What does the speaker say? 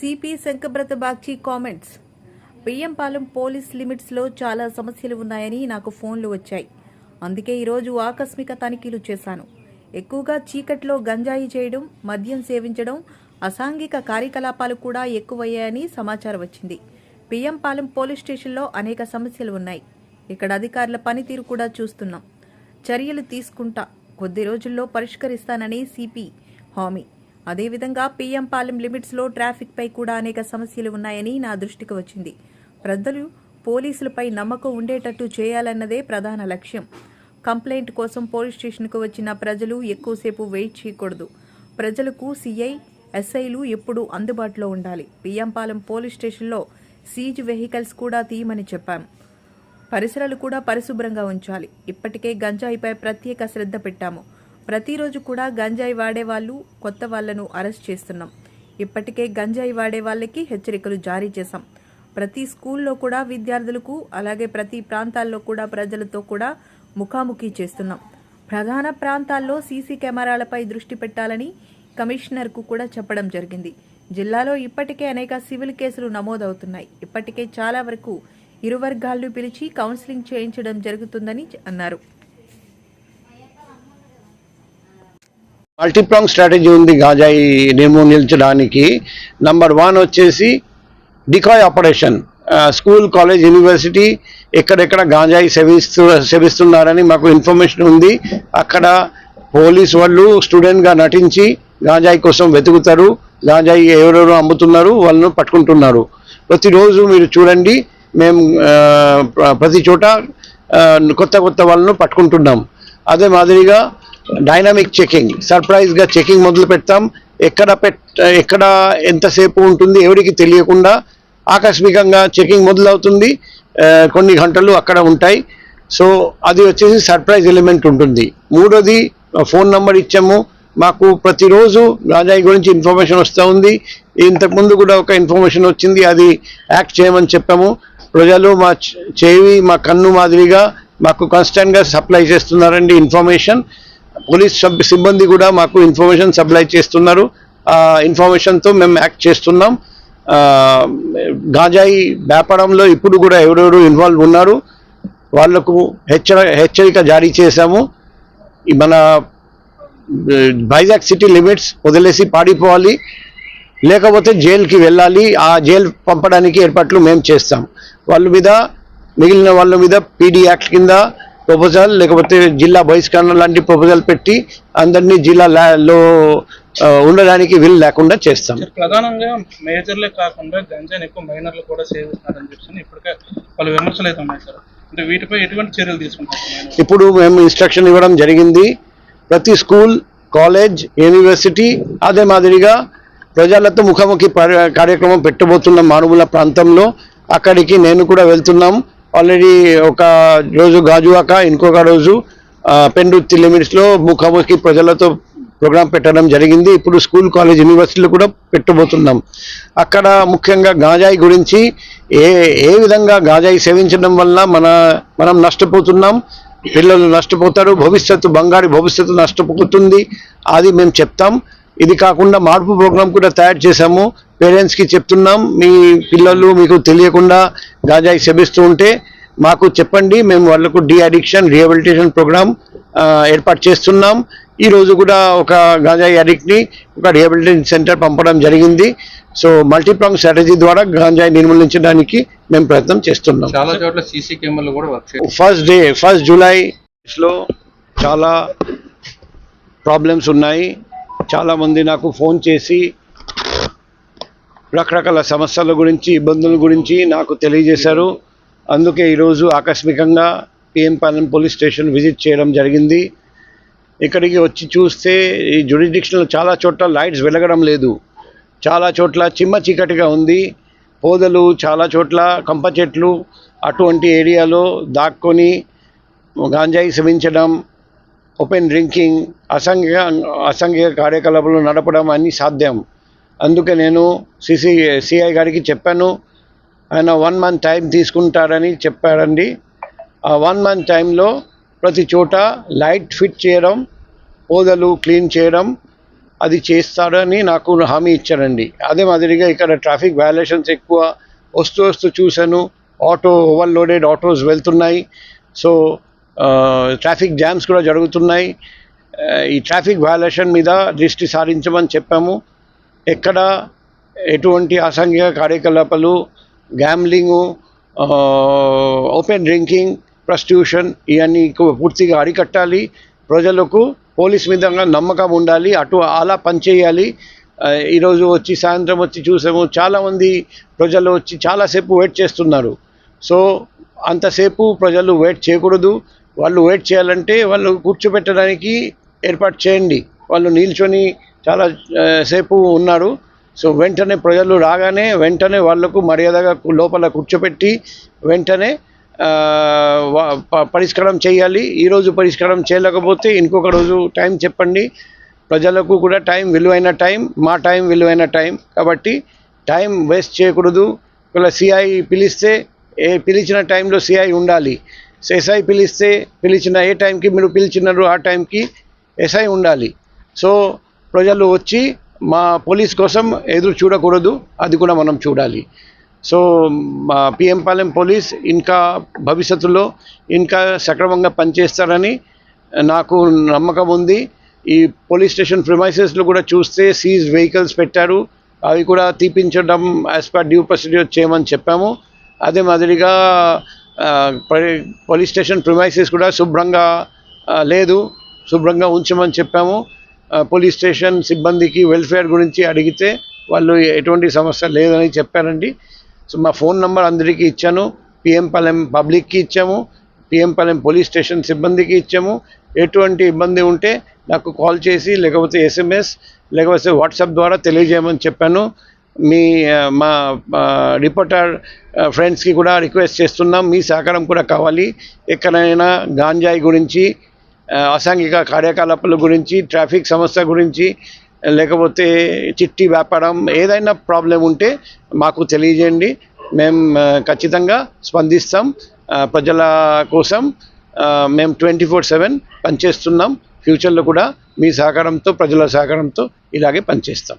CP Shankhabrata Bagchi comments. Biyyampalem police లిమిట్స్లో చాలా సమస్యలు ఉన్నాయని నాకు ఫోన్లు వచ్చాయి. అందుకే ఈరోజు ఆకస్మిక తనిఖీలు చేశాను. ఎక్కువగా చీకట్లో గంజాయి చేయడం మద్యం సేవించడం అసాంఘిక కార్యకలాపాలు కూడా ఎక్కువయ్యాయని సమాచారం వచ్చింది. బియ్యంపాలెం పోలీస్ స్టేషన్లో అనేక సమస్యలు ఉన్నాయి. ఇక్కడ అధికారుల పనితీరు కూడా చూస్తున్నాం. చర్యలు తీసుకుంటా కొద్ది రోజుల్లో పరిష్కరిస్తానని సిపి హామీ. అదేవిధంగా పీఎం పాలెం లిమిట్స్లో ట్రాఫిక్పై కూడా అనేక సమస్యలు ఉన్నాయని నా దృష్టికి వచ్చింది. ప్రజలు పోలీసులపై నమ్మకం ఉండేటట్టు చేయాలన్నదే ప్రధాన లక్ష్యం. కంప్లైంట్ కోసం పోలీస్ స్టేషన్కు వచ్చిన ప్రజలు ఎక్కువసేపు వెయిట్ చేయకూడదు. ప్రజలకు సిఐ ఎస్ఐలు ఎప్పుడూ అందుబాటులో ఉండాలి. పిఎంపాలెం పోలీస్ స్టేషన్లో సీజ్ వెహికల్స్ కూడా తీయమని చెప్పాం. పరిసరాలు కూడా పరిశుభ్రంగా ఉంచాలి. ఇప్పటికే గంజాయిపై ప్రత్యేక శ్రద్ధ పెట్టాము. ప్రతిరోజు కూడా గంజాయి వాడే వాళ్ళు కొత్త వాళ్ళను అరెస్ట్ చేస్తున్నాం. ఇప్పటికే గంజాయి వాడే వాళ్ళకి హెచ్చరికలు జారీ చేశాం. ప్రతి స్కూల్లో కూడా విద్యార్థులకు అలాగే ప్రతి ప్రాంతాల్లో కూడా ప్రజలతో కూడా ముఖాముఖి చేస్తున్నాం. ప్రధాన ప్రాంతాల్లో సీసీ కెమెరాలపై దృష్టి పెట్టాలని కమిషనర్కు కూడా చెప్పడం జరిగింది. జిల్లాలో ఇప్పటికే అనేక సివిల్ కేసులు నమోదవుతున్నాయి. ఇప్పటికే చాలా వరకు ఇరు వర్గాలను పిలిచి కౌన్సిలింగ్ చేయించడం జరుగుతుందని అన్నారు. మల్టీప్రాంగ్ స్ట్రాటజీ ఉంది గాజాయి నిర్మూలించడానికి నంబర్ వన్ వచ్చేసి decoy operation. School college university ఎక్కడెక్కడ గాంజాయి సేవిస్తూ సేవిస్తున్నారని మాకు ఇన్ఫర్మేషన్ ఉంది. అక్కడ పోలీస్ వాళ్ళు స్టూడెంట్గా నటించి గాంజాయి కోసం వెతుకుతారు. గాంజాయి ఎవరెవరు అమ్ముతున్నారు వాళ్ళను పట్టుకుంటున్నారు. ప్రతిరోజు మీరు చూడండి మేము ప్రతి చోట కొత్త కొత్త వాళ్ళను పట్టుకుంటున్నాం. అదే మాదిరిగా డైనమిక్ చెకింగ్ సర్ప్రైజ్గా చెకింగ్ మొదలు పెడతాం. ఎక్కడ పెట్ ఎక్కడ ఎంతసేపు ఉంటుంది ఎవరికి తెలియకుండా ఆకస్మికంగా చెకింగ్ మొదలవుతుంది. కొన్ని గంటలు అక్కడ ఉంటాయి. సో అది వచ్చేసి సర్ప్రైజ్ ఎలిమెంట్ ఉంటుంది. మూడోది ఫోన్ నంబర్ ఇచ్చాము. మాకు ప్రతిరోజు రాజాయి గురించి ఇన్ఫర్మేషన్ వస్తూ ఉంది. ఇంతకుముందు కూడా ఒక ఇన్ఫర్మేషన్ వచ్చింది. అది యాక్ట్ చేయమని చెప్పాము. ప్రజలు మా చేవి చెవి మా కన్ను మాదిరిగా మాకు కాన్స్టెంట్గా సప్లై చేస్తున్నారండి ఇన్ఫర్మేషన్ పోలీస్ సబ్ సిబ్బంది కూడా మాకు ఇన్ఫర్మేషన్ సప్లై చేస్తున్నారు. ఆ ఇన్ఫర్మేషన్తో మేము యాక్ట్ చేస్తున్నాం. గాంజాయి వ్యాపారంలో ఇప్పుడు కూడా ఎవరెవరు ఇన్వాల్వ్ ఉన్నారు వాళ్ళకు హెచ్చర హెచ్చరిక జారీ చేశాము. మన వైజాగ్ సిటీ లిమిట్స్ వదిలేసి పాడిపోవాలి లేకపోతే జైలుకి వెళ్ళాలి. ఆ జైలు పంపడానికి ఏర్పాట్లు మేము చేస్తాం. వాళ్ళ మీద మిగిలిన వాళ్ళ మీద పీడీ యాక్ట్ కింద ప్రపోజల్ లేకపోతే జిల్లా బహిష్కరణ లాంటి ప్రపోజల్ పెట్టి అందరినీ జిల్లా లా- లో ఆ, ఉండడానికి వీలు లేకుండా చేస్తాం. ప్రధానంగా మేజర్లే కాకుండా గంజాని ఎక్కువ మైనర్లు కూడా సేవిస్తున్నారని చెప్పి ఇప్పటికే పలు విమర్శలు అయితే ఉన్నాయి సార్. అంటే వీటిపై ఎటువంటి చర్యలు తీసుకుంటారు సార్? ఇప్పుడు మేము ఇన్స్ట్రక్షన్ ఇవ్వడం జరిగింది. ప్రతి స్కూల్ కాలేజ్ యూనివర్సిటీ అదే మాదిరిగా ప్రజలతో ముఖాముఖి కార్యక్రమం పెట్టబోతున్న మారుమూల ప్రాంతంలో అక్కడికి నేను కూడా వెళ్తున్నాం. ఆల్రెడీ ఒక రోజు గాజువాక ఇంకొక రోజు పెండుర్తి లిమిట్స్లో ముఖాముఖి ప్రజలతో ప్రోగ్రాం పెట్టడం జరిగింది. ఇప్పుడు స్కూల్ కాలేజ్ యూనివర్సిటీలు కూడా పెట్టబోతున్నాం. అక్కడ ముఖ్యంగా గాంజాయి గురించి ఏ ఏ విధంగా గాంజాయి సేవించడం వల్ల మన మనం నష్టపోతున్నాం? పిల్లలు నష్టపోతారు భవిష్యత్తు బంగారు భవిష్యత్తు నష్టపోతుంది అది మేము చెప్తాం. ఇది కాకుండా మార్పు ప్రోగ్రాం కూడా తయారు చేశాము. పేరెంట్స్కి చెప్తున్నాం మీ పిల్లలు మీకు తెలియకుండా గాంజాయి సేవిస్తూ ఉంటే మాకు చెప్పండి మేము వాళ్ళకు డి అడిక్షన్ రిహాబిలిటేషన్ ప్రోగ్రామ్ ఏర్పాటు చేస్తున్నాం. ఈ రోజు కూడా ఒక గాంజాయి అడిక్ట్ని ఒక రిహాబిలిటేషన్ సెంటర్ పంపడం జరిగింది. సో మల్టీప్రాంగ్ స్ట్రాటజీ ద్వారా గాంజాయి నిర్మూలించడానికి మేము ప్రయత్నం చేస్తున్నాం. చాలా చోట్ల సీసీ కెమెరాలు కూడా ఫస్ట్ డే ఫస్ట్ జూలైలో చాలా ప్రాబ్లమ్స్ ఉన్నాయి. చాలామంది నాకు ఫోన్ చేసి రకరకాల సమస్యల గురించి ఇబ్బందుల గురించి నాకు తెలియజేశారు. అందుకే ఈరోజు ఆకస్మికంగా పిఎంపాలెం పోలీస్ స్టేషన్ విజిట్ చేయడం జరిగింది. ఇక్కడికి వచ్చి చూస్తే ఈ జ్యుడిడిక్షన్లో చాలా చోట్ల లైట్స్ వెలగడం లేదు. చాలా చోట్ల చిమ్మ చీకటిగా ఉంది. పోదలు చాలా చోట్ల కంప చెట్లు అటువంటి ఏరియాలో దాక్కొని గాంజాయి సేవించడం ఓపెన్ డ్రింకింగ్ అసంఘిక అసంఘిక కార్యకలాపాలు నడపడం అన్నీ సాధ్యం. అందుకే నేను సిసి సిఐ గారికి చెప్పాను. ఆయన వన్ మంత్ టైం తీసుకుంటారని చెప్పారండి ఆ వన్ మంత్ టైంలో ప్రతి చోట లైట్ ఫిట్ చేయడం పోదలు క్లీన్ చేయడం అది చేస్తారని నాకు హామీ ఇచ్చారండి. అదే మాదిరిగా ఇక్కడ ట్రాఫిక్ వయలేషన్స్ ఎక్కువ వస్తూ వస్తూ చూశాను. ఆటో ఓవర్లోడెడ్ ఆటోస్ వెళ్తున్నాయి. సో ట్రాఫిక్ జామ్స్ కూడా జరుగుతున్నాయి. ఈ ట్రాఫిక్ వయలేషన్ మీద దృష్టి సారించమని చెప్పాము. ఎక్కడ ఎటువంటి అసాంఘిక కార్యకలాపాలు గ్యాంబ్లింగు ఓపెన్ డ్రింకింగ్ ప్రస్టిట్యూషన్ ఇవన్నీ పూర్తిగా అరికట్టాలి. ప్రజలకు పోలీస్ మీద నమ్మకం ఉండాలి. అటు అలా పనిచేయాలి ఈరోజు వచ్చి సాయంత్రం వచ్చి చూసాము చాలామంది ప్రజలు వచ్చి చాలాసేపు వెయిట్ చేస్తున్నారు. సో అంతసేపు ప్రజలు వెయిట్ చేయకూడదు. వాళ్ళు వెయిట్ చేయాలంటే వాళ్ళు కూర్చోబెట్టడానికి ఏర్పాటు చేయండి. వాళ్ళు నిల్చొని చాలా సేపు ఉన్నారు సో వెంటనే ప్రజలు రాగానే వెంటనే వాళ్ళకు మర్యాదగా లోపల కూర్చోపెట్టి వెంటనే వా- ప- పరిష్కారం చేయాలి. ఈరోజు పరిష్కారం చేయలేకపోతే ఇంకొక రోజు టైం చెప్పండి. ప్రజలకు కూడా టైం విలువైన టైం మా టైం విలువైన టైం. కాబట్టి టైం వేస్ట్ చేయకూడదు. ఒకవేళ సిఐ పిలిస్తే ఏ పిలిచిన టైంలో సిఐ ఉండాలి. ఎస్ఐ పిలిస్తే పిలిచిన ఏ టైంకి మీరు పిలిచినారు ఆ టైంకి ఎస్ఐ ఉండాలి. సో ప్రజలు వచ్చి మా పోలీస్ కోసం ఎదురు చూడకూడదు అది కూడా మనం చూడాలి. సో మా పిఎం పాలెం పోలీస్ ఇంకా భవిష్యత్తులో ఇంకా సక్రమంగా పనిచేస్తారని నాకు నమ్మకం ఉంది. ఈ పోలీస్ స్టేషన్ ప్రిమైసెస్లో కూడా చూస్తే సీజ్ వెహికల్స్ పెట్టారు. అవి కూడా తీపించడం యాజ్ పర్ డ్యూ ప్రొసీడ్యూర్ చేయమని చెప్పాము. అదే మాదిరిగా పోలీస్ స్టేషన్ ప్రిమైసెస్ కూడా శుభ్రంగా లేదు శుభ్రంగా ఉంచమని చెప్పాము. పోలీస్ స్టేషన్ సిబ్బందికి వెల్ఫేర్ గురించి అడిగితే వాళ్ళు ఎటువంటి సమస్య లేదని చెప్పారండి. సో మా ఫోన్ నంబర్ అందరికీ ఇచ్చాను. పిఎం పబ్లిక్కి ఇచ్చాము. పిఎం పోలీస్ స్టేషన్ సిబ్బందికి ఇచ్చాము. ఎటువంటి ఇబ్బంది ఉంటే నాకు కాల్ చేసి లేకపోతే ఎస్ఎంఎస్ లేకపోతే వాట్సాప్ ద్వారా తెలియజేయమని చెప్పాను. మీ మా రిపోర్టర్ ఫ్రెండ్స్కి కూడా రిక్వెస్ట్ చేస్తున్నాం. మీ సహకారం కూడా కావాలి. ఎక్కడైనా గాంజాయి గురించి అసాంఘిక కార్యకలాపాల గురించి ట్రాఫిక్ సమస్య గురించి లేకపోతే చిట్టి వ్యాపారం ఏదైనా ప్రాబ్లం ఉంటే మాకు తెలియజేయండి. మేము ఖచ్చితంగా స్పందిస్తాం. ప్రజల కోసం మేము ట్వంటీ ఫోర్ సెవెన్ పనిచేస్తున్నాం. ఫ్యూచర్లో కూడా మీ సహకారంతో ప్రజల సహకారంతో ఇలాగే పనిచేస్తాం.